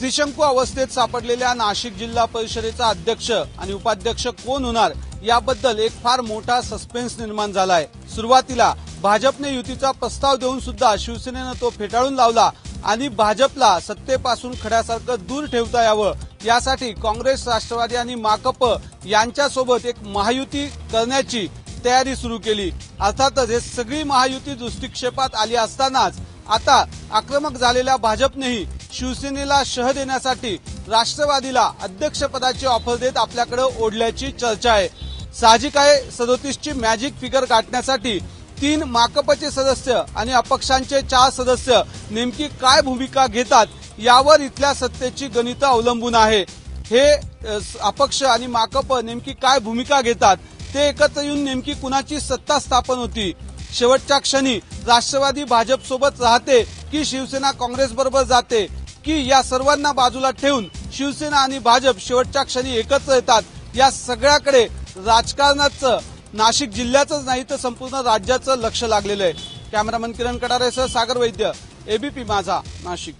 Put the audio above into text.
त्रिशंकू अवस्थेत सापडलेल्या नाशिक जिल्हा परिषदेचा अध्यक्ष आणि उपाध्यक्ष कोण होणार याबद्दल एक फार मोठा सस्पेन्स निर्माण झालाय. सुरुवातीला भाजपने युतीचा प्रस्ताव देऊन सुद्धा शिवसेनेनं तो फेटाळून लावला आणि भाजपला सत्तेपासून खड्यासारखं दूर ठेवता यावं. यासाठी काँग्रेस राष्ट्रवादी आणि माकप यांच्यासोबत एक महायुती करण्याची तयारी सुरू केली. अर्थातच हे सगळी महायुती दृष्टिक्षेपात आली असतानाच आता आक्रमक झालेल्या भाजपनेही शिवसेनेला शह देण्यासाठी राष्ट्रवादीला अध्यक्षपदाची ऑफर देत आपल्याकडे ओढल्याची चर्चा आहे. साहजिक आहे सदोतीसची मॅजिक फिगर गाठण्यासाठी तीन माकपचे सदस्य आणि अपक्षांचे चार सदस्य नेमकी काय भूमिका घेतात यावर इथल्या सत्तेची गणितं अवलंबून आहे. हे अपक्ष आणि माकप नेमकी काय भूमिका घेतात ते एकत्र येऊन नेमकी कुणाची सत्ता स्थापन होती? शेवटच्या क्षणी राष्ट्रवादी भाजप सोबत राहते की शिवसेना काँग्रेस बरोबर जाते? की या सर्वांना बाजूला ठेवून शिवसेना आणि भाजप शेवटच्या क्षणी एकत्र येतात. या सगळ्याकडे राजकारणाचं नाशिक जिल्ह्याचंच नाही तर संपूर्ण राज्याचं लक्ष लागलेलं आहे. कॅमेरामन किरण कडारेसह सागर वैद्य एबीपी माझा नाशिक.